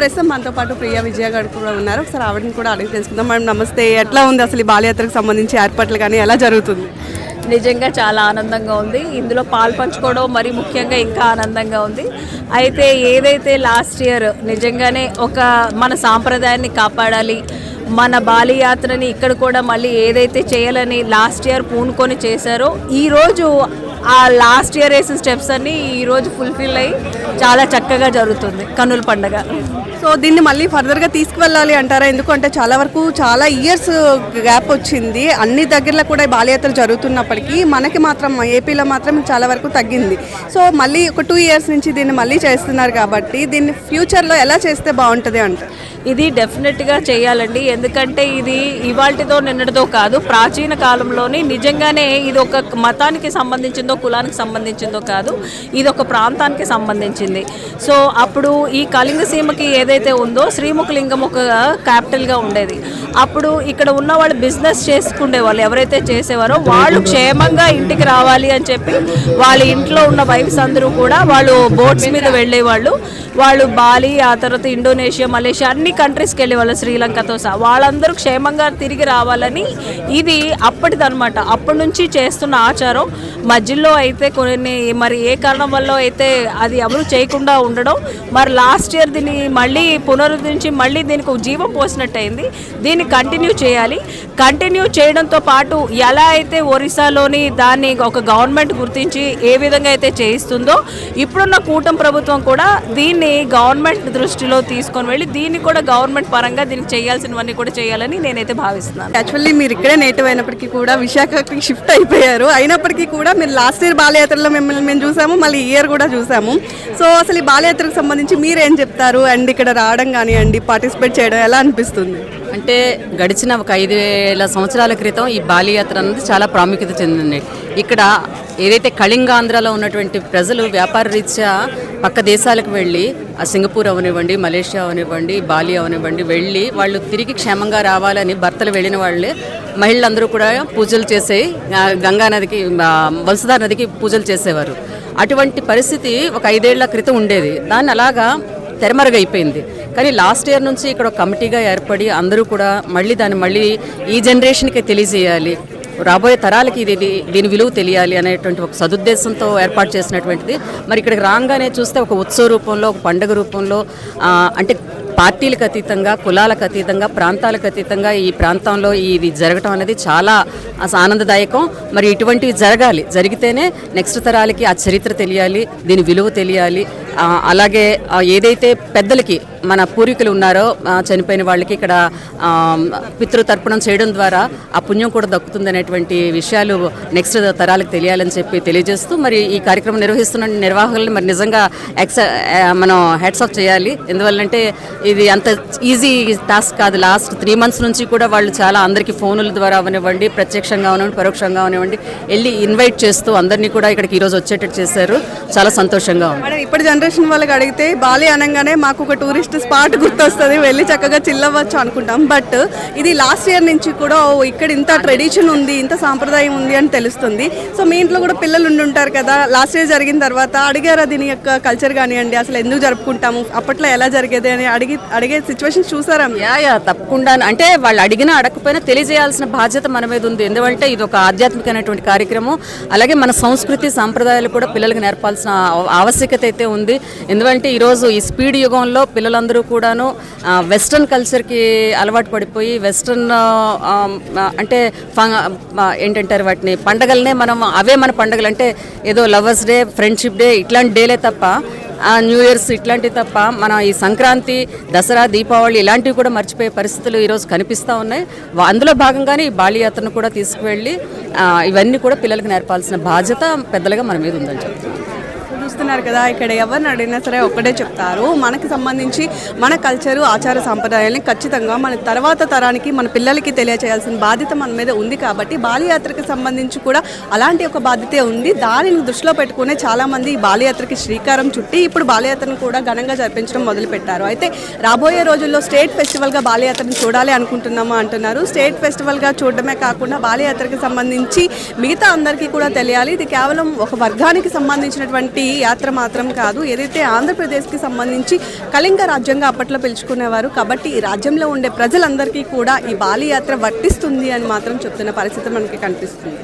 ప్రస్తుతం మనతో పాటు ప్రియా విజయ గారు కూడా ఉన్నారు. ఒకసారి ఆవిడని కూడా అడిగి తెలుసుకుందాం. మేడం నమస్తే. ఎట్లా ఉంది అసలు ఈ బాలయాత్రకు సంబంధించి ఏర్పాట్లు కానీ? ఎలా జరుగుతుంది? నిజంగా చాలా ఆనందంగా ఉంది. ఇందులో పాల్పంచుకోవడం మరి ముఖ్యంగా ఇంకా ఆనందంగా ఉంది. అయితే ఏదైతే లాస్ట్ ఇయర్ నిజంగానే ఒక మన సాంప్రదాయాన్ని కాపాడాలి మన బాలియాత్రని ఇక్కడ కూడా మళ్ళీ ఏదైతే చేయాలని లాస్ట్ ఇయర్ పూనుకొని చేశారో ఈరోజు ఆ లాస్ట్ ఇయర్ వేసిన స్టెప్స్ అన్నీ ఈరోజు ఫుల్ఫిల్ అయ్యి చాలా చక్కగా జరుగుతుంది. కన్నుల పండగ. సో దీన్ని మళ్ళీ ఫర్దర్గా తీసుకువెళ్ళాలి అంటారా? ఎందుకంటే చాలా వరకు చాలా ఇయర్స్ గ్యాప్ వచ్చింది. అన్ని దగ్గరలో కూడా బాలయాత్ర జరుగుతున్నప్పటికీ మనకి మాత్రం ఏపీలో మాత్రం చాలా వరకు తగ్గింది. సో మళ్ళీ ఒక టూ ఇయర్స్ నుంచి దీన్ని మళ్ళీ చేస్తున్నారు కాబట్టి దీన్ని ఫ్యూచర్లో ఎలా చేస్తే బాగుంటుంది అంట ఇది డెఫినెట్గా చేయాలండి. ఎందుకంటే ఇది ఇవాల్టిదో నిన్నటితో కాదు ప్రాచీన కాలంలోని నిజంగానే ఇది ఒక మతానికి సంబంధించిందో కులానికి సంబంధించిందో కాదు ఇది ఒక ప్రాంతానికి సంబంధించింది. సో అప్పుడు ఈ కళింగ సీమకి ఏదైతే ఉందో శ్రీముఖలింగం ఒక క్యాపిటల్గా ఉండేది. అప్పుడు ఇక్కడ ఉన్న వాళ్ళు బిజినెస్ చేసుకునే వాళ్ళు ఎవరైతే చేసేవారో వాళ్ళు క్షేమంగా ఇంటికి రావాలి అని చెప్పి వాళ్ళ ఇంట్లో ఉన్న వైఫ్స్ అందరూ కూడా వాళ్ళు బోట్స్ మీద వెళ్ళేవాళ్ళు. వాళ్ళు బాలి ఆ తర్వాత ఇండోనేషియా మలేషియా అన్ని కంట్రీస్కి వెళ్ళేవాళ్ళు శ్రీలంకతో సహా. వాళ్ళందరూ క్షేమంగా తిరిగి రావాలని ఇది అప్పటిదనమాట అప్పటి నుంచి చేస్తున్న ఆచారం. మధ్యలో అయితే కొన్ని మరి ఏ కారణం వల్ల అయితే అది ఎవరు చేయకుండా ఉండడం మరి లాస్ట్ ఇయర్ దీన్ని మళ్ళీ పునరుద్ధరించి మళ్ళీ దీనికి ఒక జీవం పోసినట్టయింది. దీన్ని కంటిన్యూ చేయాలి. కంటిన్యూ చేయడంతో పాటు ఎలా అయితే ఒరిస్సాలోని దాన్ని ఒక గవర్నమెంట్ గుర్తించి ఏ విధంగా అయితే చేయిస్తుందో ఇప్పుడున్న కూటమి ప్రభుత్వం కూడా దీన్ని గవర్నమెంట్ దృష్టిలో తీసుకొని వెళ్ళి దీన్ని కూడా గవర్నమెంట్ పరంగా దీనికి చేయాల్సినవన్నీ కూడా చేయాలని నేనైతే భావిస్తున్నాను. యాక్చువల్లీ మీరు ఇక్కడే నేటివ్ అయినప్పటికీ కూడా విశాఖకి షిఫ్ట్ అయిపోయారు. అయినప్పటికీ కూడా మీరు లాస్ట్ ఇయర్ బాలయాత్రలో మిమ్మల్ని మేము చూసాము మళ్ళీ ఈ ఇయర్ కూడా చూసాము. సో అసలు ఈ బాలయాత్రకు సంబంధించి మీరు ఏం చెప్తారు? అండ్ ఇక్కడ రావడం కానివ్వండి పార్టిసిపేట్ చేయడం ఎలా అనిపిస్తుంది? అంటే గడిచిన ఒక ఐదు వేల సంవత్సరాల క్రితం ఈ బాలియాత్ర అనేది చాలా ప్రాముఖ్యత చెందింది. ఇక్కడ ఏదైతే కళింగాంధ్రలో ఉన్నటువంటి ప్రజలు వ్యాపార రీత్యా పక్క దేశాలకు వెళ్ళి ఆ సింగపూర్ అవనివ్వండి మలేషియా అవనివ్వండి బాలి అవనివ్వండి వెళ్ళి వాళ్ళు తిరిగి క్షేమంగా రావాలని భర్తలు వెళ్ళిన వాళ్ళే మహిళలందరూ కూడా పూజలు చేసే గంగానదికి గంగా నదికి వంశధార నదికి పూజలు చేసేవారు. అటువంటి పరిస్థితి ఒక ఐదేళ్ళ క్రితం ఉండేది. దాన్ని అలాగా తెరమరుగైపోయింది. కానీ లాస్ట్ ఇయర్ నుంచి ఇక్కడ ఒక కమిటీగా ఏర్పడి అందరూ కూడా మళ్ళీ దాన్ని మళ్ళీ ఈ జనరేషన్కి తెలియజేయాలి. రాబోయే తరాలకి ఇది దీని విలువ తెలియాలి అనేటువంటి ఒక సదుద్దేశంతో ఏర్పాటు చేసినటువంటిది. మరి ఇక్కడికి రాగానే చూస్తే ఒక ఉత్సవ రూపంలో ఒక పండుగ రూపంలో అంటే పార్టీలకు అతీతంగా కులాలకు అతీతంగా ప్రాంతాలకు అతీతంగా ఈ ప్రాంతంలో ఇది జరగటం అనేది చాలా ఆనందదాయకం. మరి ఇటువంటివి జరగాలి. జరిగితేనే నెక్స్ట్ తరాలకి ఆ చరిత్ర తెలియాలి దీని విలువ తెలియాలి. అలాగే ఏదైతే పెద్దలకి మన పూర్వీకులు ఉన్నారో చనిపోయిన వాళ్ళకి ఇక్కడ పితృతర్పణం చేయడం ద్వారా ఆ పుణ్యం కూడా దక్కుతుంది అనేటువంటి విషయాలు నెక్స్ట్ తరాలకు తెలియాలని చెప్పి తెలియజేస్తూ మరి ఈ కార్యక్రమం నిర్వహిస్తున్న నిర్వాహకులను మరి నిజంగా ఎక్స మనం హెడ్స్ ఆఫ్ చేయాలి. ఎందువల్లంటే ఇది అంత ఈజీ టాస్క్ కాదు. లాస్ట్ త్రీ మంత్స్ నుంచి కూడా వాళ్ళు చాలా అందరికీ ఫోనుల ద్వారా అవనివ్వండి ప్రత్యక్షంగా అవనివ్వండి పరోక్షంగా అవనివ్వండి వెళ్ళి ఇన్వైట్ చేస్తూ అందరినీ కూడా ఇక్కడికి ఈరోజు వచ్చేటట్టు చేశారు. చాలా సంతోషంగా ఉంది. మేడం ఇప్పటి జనరేషన్ వాళ్ళకి అడిగితే బాలి అనగానే మాకు ఒక టూరిస్ట్ స్పాట్ గుర్తొస్తుంది వెళ్ళి చక్కగా చిల్లవచ్చు అనుకుంటాం. బట్ ఇది లాస్ట్ ఇయర్ నుంచి కూడా ఇక్కడ ఇంత ట్రెడిషన్ ఉంది ఇంత సాంప్రదాయం ఉంది అని తెలుస్తుంది. సో మీ ఇంట్లో కూడా పిల్లలు ఉండి ఉంటారు కదా లాస్ట్ ఇయర్ జరిగిన తర్వాత అడిగారా దీని యొక్క కల్చర్ కానివ్వండి అసలు ఎందుకు జరుపుకుంటాము అప్పట్లో ఎలా జరిగేది అని అడిగి అడిగే సిచ్యువేషన్ చూసారా? యా యా తప్పకుండా. అంటే వాళ్ళు అడిగినా అడగకపోయినా తెలియజేయాల్సిన బాధ్యత మన మీద ఉంది. ఎందుకంటే ఇది ఒక ఆధ్యాత్మికమైనటువంటి కార్యక్రమం. అలాగే మన సంస్కృతి సాంప్రదాయాలు కూడా పిల్లలకు నేర్పాల్సిన ఆవశ్యకత అయితే ఉంది. ఎందుకంటే ఈరోజు ఈ స్పీడ్ యుగంలో పిల్లలందరూ కూడాను వెస్ట్రన్ కల్చర్కి అలవాటు పడిపోయి వెస్ట్రన్ అంటే ఫ- ఏంటంటారు వాటిని? పండగలనే మనం అవే మన పండగలు. అంటే ఏదో లవర్స్ డే ఫ్రెండ్షిప్ డే ఇట్లాంటి డేలే తప్ప న్యూ ఇయర్స్ ఇట్లాంటివి తప్ప మనం ఈ సంక్రాంతి దసరా దీపావళి ఇలాంటివి కూడా మర్చిపోయే పరిస్థితులు ఈరోజు కనిపిస్తూ ఉన్నాయి. వా- అందులో భాగంగానే ఈ బాలియాత్రను కూడా తీసుకువెళ్ళి ఇవన్నీ కూడా పిల్లలకు నేర్పాల్సిన బాధ్యత పెద్దలుగా మన మీద ఉందని చెప్తున్నాను. చూస్తున్నారు కదా ఇక్కడ ఎవరిని అడిగినా సరే ఒక్కటే చెప్తారు. మనకి సంబంధించి మన కల్చరు ఆచార సాంప్రదాయాల్ని ఖచ్చితంగా మన తర్వాత తరానికి మన పిల్లలకి తెలియచేయాల్సిన బాధ్యత మన మీద ఉంది కాబట్టి బాలయాత్రకు సంబంధించి కూడా అలాంటి ఒక బాధ్యత ఉంది. దానిని దృష్టిలో పెట్టుకునే చాలామంది ఈ బాలయాత్రకి శ్రీకారం చుట్టి ఇప్పుడు బాలయాత్రను కూడా ఘనంగా జరిపించడం మొదలుపెట్టారు. అయితే రాబోయే రోజుల్లో స్టేట్ ఫెస్టివల్గా బాలయాత్రను చూడాలి అనుకుంటున్నామా అంటున్నారు. స్టేట్ ఫెస్టివల్గా చూడడమే కాకుండా బాలయాత్రకు సంబంధించి మిగతా అందరికీ కూడా తెలియాలి. ఇది కేవలం ఒక వర్గానికి సంబంధించినటువంటి యాత్ర మాత్రం కాదు. ఏదైతే ఆంధ్రప్రదేశ్కి సంబంధించి కళింగ రాజ్యంగా అప్పట్లో పిలుచుకునేవారు కాబట్టి ఈ రాజ్యంలో ఉండే ప్రజలందరికీ కూడా ఈ బాలి యాత్ర వర్తిస్తుంది అని మాత్రం చెప్తున్న పరిస్థితి మనకి కనిపిస్తుంది.